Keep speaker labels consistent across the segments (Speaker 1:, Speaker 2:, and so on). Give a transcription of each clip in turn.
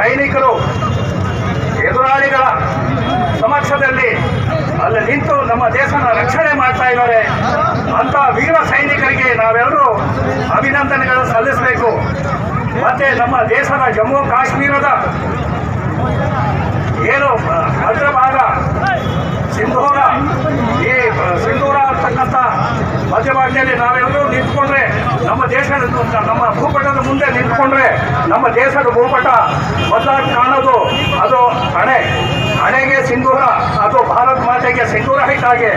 Speaker 1: ಸೈನಿಕರು, ಎದುರಾಳಿಗಳ ಸಮಕ್ಷದಲ್ಲಿ ಅಲ್ಲಿ ನಿಂತು ನಮ್ಮ ದೇಶನ ರಕ್ಷಣೆ ಮಾಡ್ತಾ ಇದ್ದಾರೆ. ಅಂತ ವೀರ ಸೈನಿಕರಿಗೆ ನಾವೆಲ್ಲರೂ ಅಭಿನಂದನೆಗಳನ್ನು ಸಲ್ಲಿಸಬೇಕು. ಮತ್ತೆ ನಮ್ಮ ದೇಶದ ಜಮ್ಮು ಕಾಶ್ಮೀರದ ಏನು ಭದ್ರಭಾಗ, ಸಿಂಧೂರ, ಈ ಸಿಂಧೂರ ಅಂತಕ್ಕಂಥ ಮಧ್ಯಭಾಗದಲ್ಲಿ ನಾವೆಲ್ಲರೂ ನಿಂತ್ಕೊಂಡ್ರೆ ನಮ್ಮ ದೇಶದ ನಮ್ಮ ಭೂಪಟದ ಮುಂದೆ ನಿಂತ್ಕೊಂಡ್ರೆ ನಮ್ಮ ದೇಶದ ಭೂಪಟ ಮೊದಲಾಗಿ ಕಾಣೋದು ಅದು ಹಣೆ. ಹಣೆಗೆ ಸಿಂಧೂರ, ಅದು ಭಾರತ್ ಮಾತೆಗೆ ಸಿಂಧೂರ ಹಿಟ್ಟಾಗೆ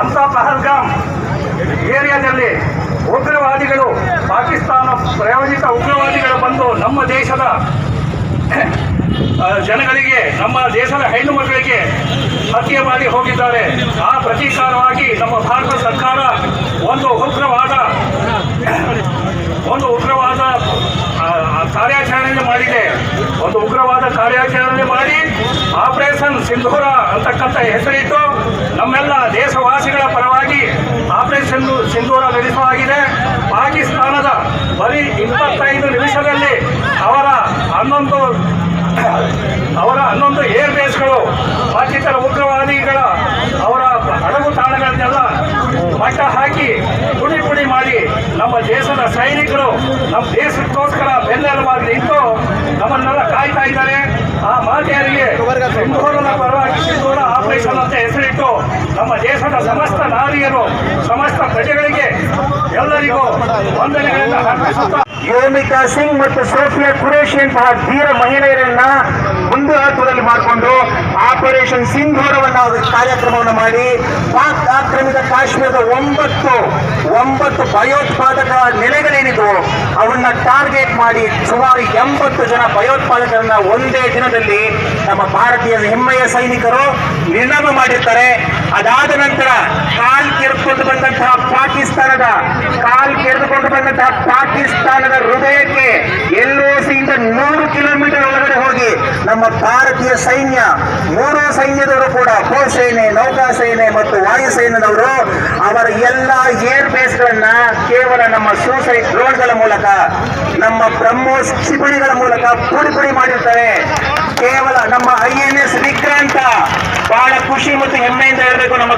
Speaker 1: ಅಂತ ಪಹಲ್ಗಾಮ್ ಏರಿಯಾದಲ್ಲಿ ಉಗ್ರವಾದಿಗಳು, ಪಾಕಿಸ್ತಾನ ಪ್ರಾಯೋಜಿತ ಉಗ್ರವಾದಿಗಳು ಬಂದು ನಮ್ಮ ದೇಶದ ಜನಗಳಿಗೆ, ನಮ್ಮ ದೇಶದ ಹೆಣ್ಣು ಮಕ್ಕಳಿಗೆ ಹತ್ಯೆ ಮಾಡಿ ಹೋಗಿದ್ದಾರೆ. ಆ ಪ್ರತೀಕಾರವಾಗಿ ನಮ್ಮ ಭಾರತ ಸರ್ಕಾರ ಒಂದು ಉಗ್ರವಾದ ಒಂದು ಉಗ್ರವಾದ ಆ, ಆ, ಕಾರ್ಯಾಚರಣೆ ಮಾಡಿದೆ ಒಂದು ಉಗ್ರವಾದ ಕಾರ್ಯಾಚರಣೆ ಮಾಡಿ ಆಪರೇಷನ್ ಸಿಂಧೂರ ಅಂತಕ್ಕಂಥ ಹೆಸರಿಟ್ಟು ನಮ್ಮೆಲ್ಲ ದೇಶವಾಸಿಗಳ ಪರವಾಗಿ ಆಪರೇಷನ್ ಸಿಂಧೂರ ನಡೆಸಲಾಗಿದೆ. ಪಾಕಿಸ್ತಾನದ ಬರೀ ಇಪ್ಪತ್ತೈದು ನಿಮಿಷದಲ್ಲಿ ಅವರ ಹನ್ನೊಂದು ಅವರ ಹನ್ನೊಂದು ಏರ್ ಬೇಸ್ಗಳು ಮತ್ತಿತರ ಉಗ್ರವಾದಿಗಳ ಅವರ ಹಡಗು ತಾಣಗಳನ್ನೆಲ್ಲ ಮಟ್ಟ ಹಾಕಿ ಪುಡಿ ಪುಡಿ ಮಾಡಿ ನಮ್ಮ ದೇಶದ ಸೈನಿಕರು ನಮ್ಮ ದೇಶಕ್ಕೋಸ್ಕರ ಬೆನ್ನೆಲುಬಾಗಿ ನಿಂತು ನಮ್ಮನ್ನೆಲ್ಲ ಕಾಯ್ತಾ ಇದ್ದಾರೆ ಆ ಮಾತೆಯರಿಗೆ ಸಿಂಧೂರದ ಪರವಾಗಿ ಸಿಂಧೂರ ಆಪರೇಷನ್ ಅಂತ ಹೆಸರಿಟ್ಟು ನಮ್ಮ ದೇಶದ ಸಮಸ್ತ ನಾರಿಯರು ಸಮಸ್ತ ಪ್ರಜೆಗಳಿಗೆ ಎಲ್ಲರಿಗೂ ವಂದನೆಗಳನ್ನು ಅರ್ಪಿಸುತ್ತಾ
Speaker 2: ಯೋಮಿಕಾ ಸಿಂಗ್ ಮತ್ತು ಸೋಫಿಯಾ ಕುರೇಶಿ ಅಂತಹ ಧೀರ ಮಹಿಳೆಯರನ್ನ ಮುಂದೆ ಹತ್ತದಲ್ಲಿ ಮಾಡಿಕೊಂಡು ಆಪರೇಷನ್ ಸಿಂಧೂರವನ್ನ ಕಾರ್ಯಕ್ರಮವನ್ನು ಮಾಡಿ ಪಾಕ್ ಆಕ್ರಮಿತ ಕಾಶ್ಮೀರದ ಒಂಬತ್ತು ಒಂಬತ್ತು ಭಯೋತ್ಪಾದಕ ನೆಲೆಗಳೇನಿದ್ವು ಅವನ್ನ ಟಾರ್ಗೆಟ್ ಮಾಡಿ ಸುಮಾರು ಎಂಬತ್ತು ಜನ ಭಯೋತ್ಪಾದಕರನ್ನ ಒಂದೇ ದಿನದಲ್ಲಿ ನಮ್ಮ ಭಾರತೀಯ ಹೆಮ್ಮೆಯ ಸೈನಿಕರು ನಿರ್ನಾಮ ಮಾಡಿರ್ತಾರೆ. ಅದಾದ ನಂತರ ಕಾಲ್ ಕೆರೆದುಕೊಂಡು ಬಂದಂತಹ ಪಾಕಿಸ್ತಾನದ, ಕಾಲ್ ಕೆರೆದುಕೊಂಡು ಬಂದಂತಹ ಪಾಕಿಸ್ತಾನದ ಹೃದಯಕ್ಕೆ ಎಲ್ಒಸಿಯಿಂದ ನೂರು ಕಿಲೋಮೀಟರ್ ಒಳಗಡೆ ಹೋಗಿ ನಮ್ಮ ಭಾರತೀಯ ಸೈನ್ಯ, ಮೂರು ಸೈನ್ಯದವರು ಕೂಡ ಭೂಸೇನೆ ನೌಕಾಸೇನೆ ಮತ್ತು ವಾಯುಸೇನೆಯವರು ಅವರ ಎಲ್ಲ ಏರ್ ಬೇಸ್ಗಳನ್ನ ಕೇವಲ ನಮ್ಮ ಸೂಸೈಡ್ ಡ್ರೋನ್ಗಳ ಮೂಲಕ, ನಮ್ಮ ಬ್ರಹ್ಮೋಸ್ ಕ್ಷಿಪಣಿಗಳ ಮೂಲಕ ಪುಡಿ ಪುಡಿ ಮಾಡಿರ್ತಾರೆ. ಕೇವಲ ನಮ್ಮ ಐ ಎನ್ ಎಸ್ ವಿಕ್ರಾಂತ ಬಹಳ ಖುಷಿ ಮತ್ತು ಹೆಮ್ಮೆಯಿಂದ ಹೇಳಬೇಕು ನಮ್ಮ